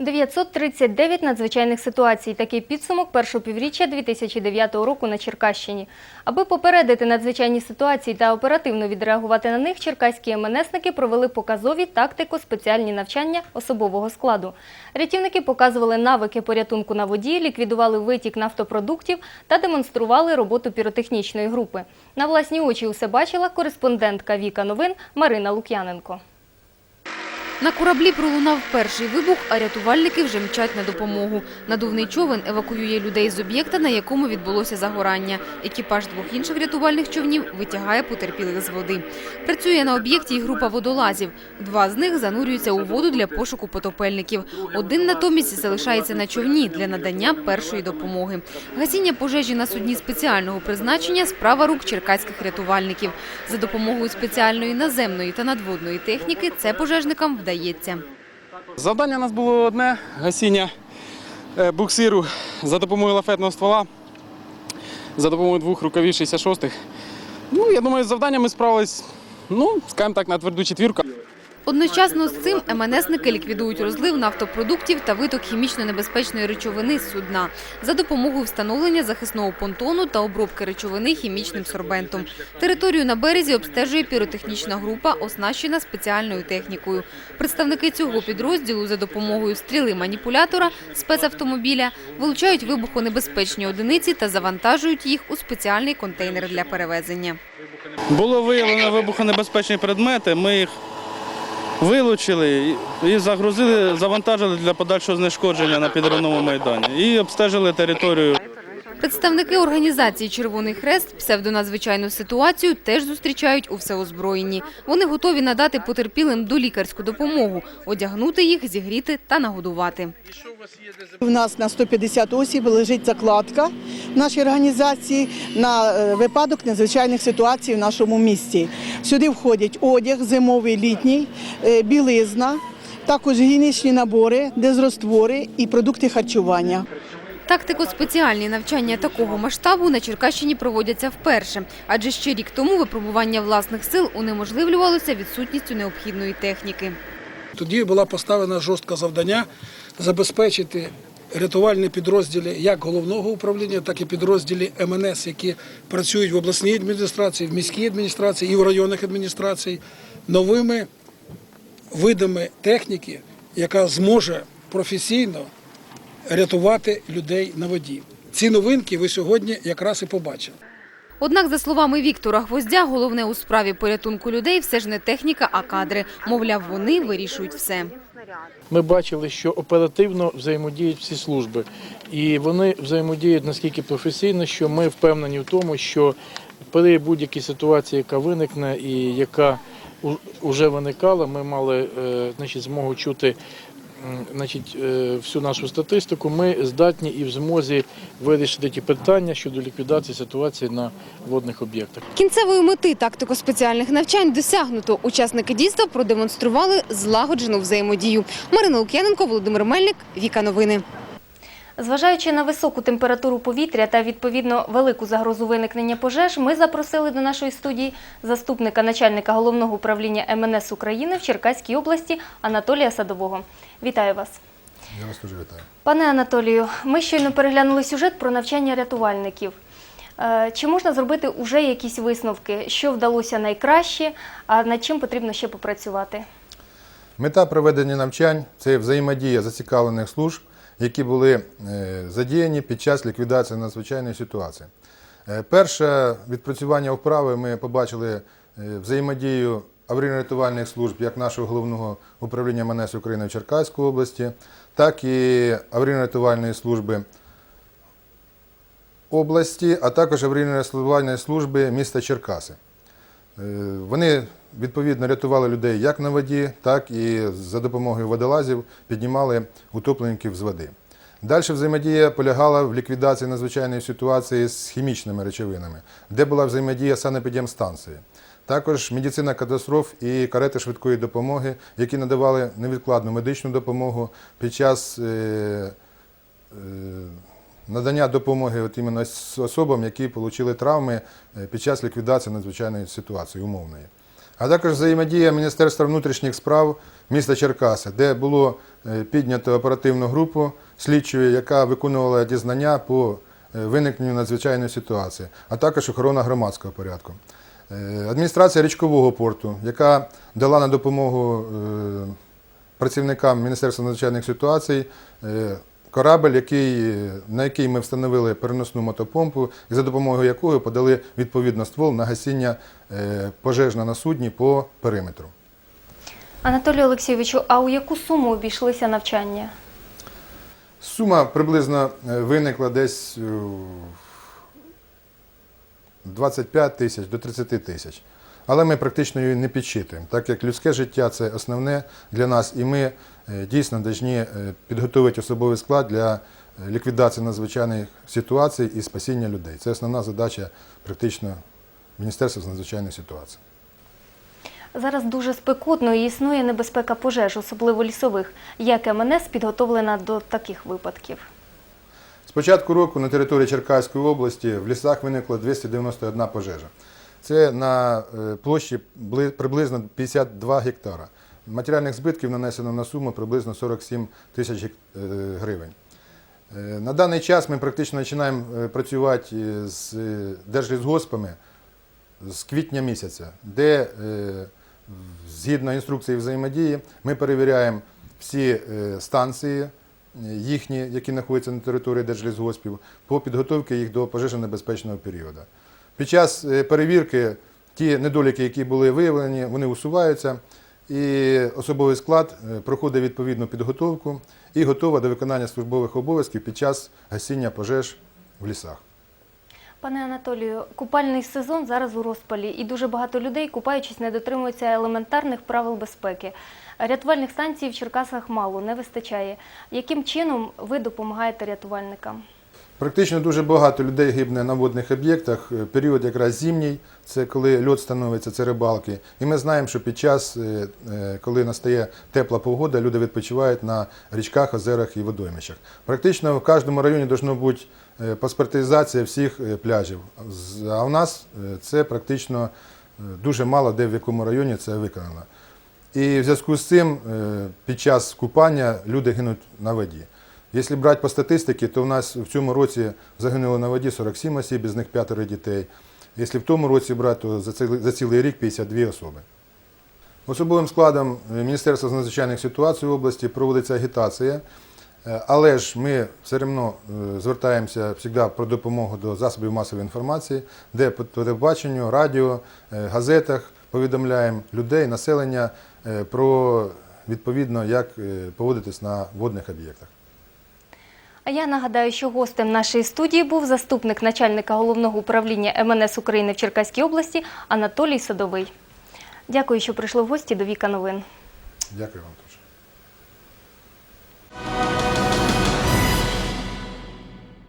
939 надзвичайних ситуацій. Такий підсумок першого півріччя 2009 року на Черкащині. Аби попередити надзвичайні ситуації та оперативно відреагувати на них, черкаські МНСники провели показові тактико-спеціальні навчання особового складу. Рятівники показували навики порятунку на воді, ліквідували витік нафтопродуктів та демонстрували роботу піротехнічної групи. На власні очі усе бачила кореспондентка Віка Новин Марина Лук'яненко. На кораблі пролунав перший вибух, а рятувальники вже мчать на допомогу. Надувний човен евакуює людей з об'єкта, на якому відбулося загорання. Екіпаж двох інших рятувальних човнів витягає потерпілих з води. Працює на об'єкті і група водолазів. Два з них занурюються у воду для пошуку потопельників. Один натомість залишається на човні для надання першої допомоги. Гасіння пожежі на судні спеціального призначення – справа рук черкаських рятувальників. За допомогою спеціальної наземної та надводної техніки це пожежникам вдається. Завдання у нас було одне гасіння е, буксиру за допомогою лафетного ствола, за допомогою двох рукавів 66-х. Ну, я думаю, з завданням ми справились, ну, скажімо так, на тверду четвірку. Одночасно з цим МНСники ліквідують розлив нафтопродуктів та виток хімічно небезпечної речовини з судна за допомогою встановлення захисного понтону та обробки речовини хімічним сорбентом. Територію на березі обстежує піротехнічна група, оснащена спеціальною технікою. Представники цього підрозділу за допомогою стріли-маніпулятора спецавтомобіля вилучають вибухонебезпечні одиниці та завантажують їх у спеціальний контейнер для перевезення. Було виявлено вибухонебезпечні предмети, ми їх вилучили і- загрузили, завантажили для подальшого знешкодження на підривному майдані і обстежили територію. Представники організації Червоний Хрест псевдонадзвичайну ситуацію теж зустрічають у всеозброєнні. Вони готові надати потерпілим долікарську допомогу, одягнути їх, зігріти та нагодувати. У нас на 150 осіб лежить закладка в нашій організації на е, випадок надзвичайних ситуацій в нашому місті. Сюди входять одяг, зимовий, літній, е, білизна, також гігієнічні набори, дезроствори і продукти харчування. Тактико-спеціальні навчання такого масштабу на Черкащині проводяться вперше, адже ще рік тому випробування власних сил унеможливлювалося відсутністю необхідної техніки. Тоді була поставлена жорстке завдання забезпечити рятувальні підрозділи як головного управління, так і підрозділі МНС, які працюють в обласній адміністрації, в міській адміністрації і в районних адміністрацій, новими видами техніки, яка зможе професійно рятувати людей на воді. Ці новинки ви сьогодні якраз і побачили. Однак, за словами Віктора Гвоздя, головне у справі порятунку людей все ж не техніка, а кадри. Мовляв, вони вирішують все. Ми бачили, що оперативно взаємодіють всі служби, і вони взаємодіють наскільки професійно, що ми впевнені в тому, що при будь-якій ситуації, яка виникне і яка вже виникала, ми мали е, значить, змогу чути значить, е, всю нашу статистику. Ми здатні і в змозі вирішити ті питання щодо ліквідації ситуації на водних об'єктах. Кінцевої мети тактико-спеціальних навчань досягнуто. Учасники дійства продемонстрували злагоджену взаємодію. Марина Лук'яненко, Володимир Мельник, Віка Новини. Зважаючи на високу температуру повітря та відповідно велику загрозу виникнення пожеж, ми запросили до нашої студії заступника начальника головного управління МНС України в Черкаській області Анатолія Садового. Вітаю вас. Я вас дуже вітаю. Пане Анатолію, ми щойно переглянули сюжет про навчання рятувальників. Е, Чи можна зробити уже якісь висновки, що вдалося найкраще, а над чим потрібно ще попрацювати? Мета проведення навчань це взаємодія зацікавлених служб, які були е, задіяні під час ліквідації надзвичайної ситуації. Е, Перше відпрацювання вправи ми побачили е, взаємодію аварійно-рятувальних служб як нашого головного управління МНС України в Черкаській області, так і аварійно-рятувальної служби області, а також аварійно-рятувальної служби міста Черкаси. Вони відповідно рятували людей як на воді, так і за допомогою водолазів піднімали утопленників з води. Далі взаємодія полягала в ліквідації надзвичайної ситуації з хімічними речовинами, де була взаємодія санепідемстанції. Також медицина катастроф і карети швидкої допомоги, які надавали невідкладну медичну допомогу під час е, е, надання допомоги от іменно особам, які отримали травми е, під час ліквідації надзвичайної ситуації умовної. А також взаємодія Міністерства внутрішніх справ міста Черкаси, де було е, піднято оперативну групу слідчої, яка виконувала дізнання по е, виникненню надзвичайної ситуації, а також охорона громадського порядку. Е, Адміністрація річкового порту, яка дала на допомогу працівникам Міністерства надзвичайних ситуацій е, корабль, який, е, на який ми встановили переносну мотопомпу, і за допомогою якої подали відповідно ствол на гасіння е, пожежна на судні по периметру. Анатолію Олексійовичу, а у яку суму обійшлися навчання? Сума приблизно е, виникла десь е, 25 тисяч до 30 тисяч. Але ми практично її не підсчитуємо, так як людське життя це основне для нас, і ми е, дійсно повинні підготувати особовий склад для е, ліквідації надзвичайних ситуацій і спасіння людей. Це основна задача практично Міністерства з надзвичайних ситуацій. Зараз дуже спекотно і існує небезпека пожеж, особливо лісових. Як МНС підготовлена до таких випадків? З початку року на території Черкаської області в лісах виникло 291 пожежа. Це на е, площі приблизно 52 гектара. Матеріальних збитків нанесено на суму приблизно 47 тисяч е, гривень. Е, На даний час ми практично починаємо е, працювати з держлісгоспами з квітня місяця, де згідно інструкції взаємодії ми перевіряємо всі станції їхні, які знаходяться на території держлісгоспів, по підготовці їх до пожежонебезпечного періоду. Під час перевірки ті недоліки, які були виявлені, вони усуваються, і особовий склад е, проходить відповідну підготовку і готова до виконання службових обов'язків під час гасіння пожеж в лісах. Пане Анатолію, купальний сезон зараз у розпалі, і дуже багато людей, купаючись, не дотримуються елементарних правил безпеки. Рятувальних станцій в Черкасах мало, не вистачає. Яким чином ви допомагаєте рятувальникам? Практично дуже багато людей гибне на водних об'єктах. Е, Період якраз зимній, це коли льод становиться, це рибалки. І ми знаємо, що під час, е, е, коли настає тепла погода, люди відпочивають на річках, озерах і водоймищах. Практично в кожному районі повинна бути паспортизація всіх пляжів. А у нас це практично дуже мало де в якому районі це виконано. І в зв'язку з цим під час купання люди гинуть на воді. Якщо брати по статистиці, то в нас в цьому році загинуло на воді 47 осіб, із них п'ятеро дітей. Якщо в тому році брати, то за цілий, за цілий рік 52 особи. Особовим складом е, Міністерства з надзвичайних ситуацій в області проводиться агітація, Е, але ж ми все одно е, звертаємося завжди про допомогу до засобів масової інформації, де по телебаченню, радіо, газетах повідомляємо людей, населення про відповідно, як поводитись на водних об'єктах. А я нагадаю, що гостем нашої студії був заступник начальника головного управління МНС України в Черкаській області Анатолій Садовий. Дякую, що прийшли в гості до Віка Новин. Дякую вам.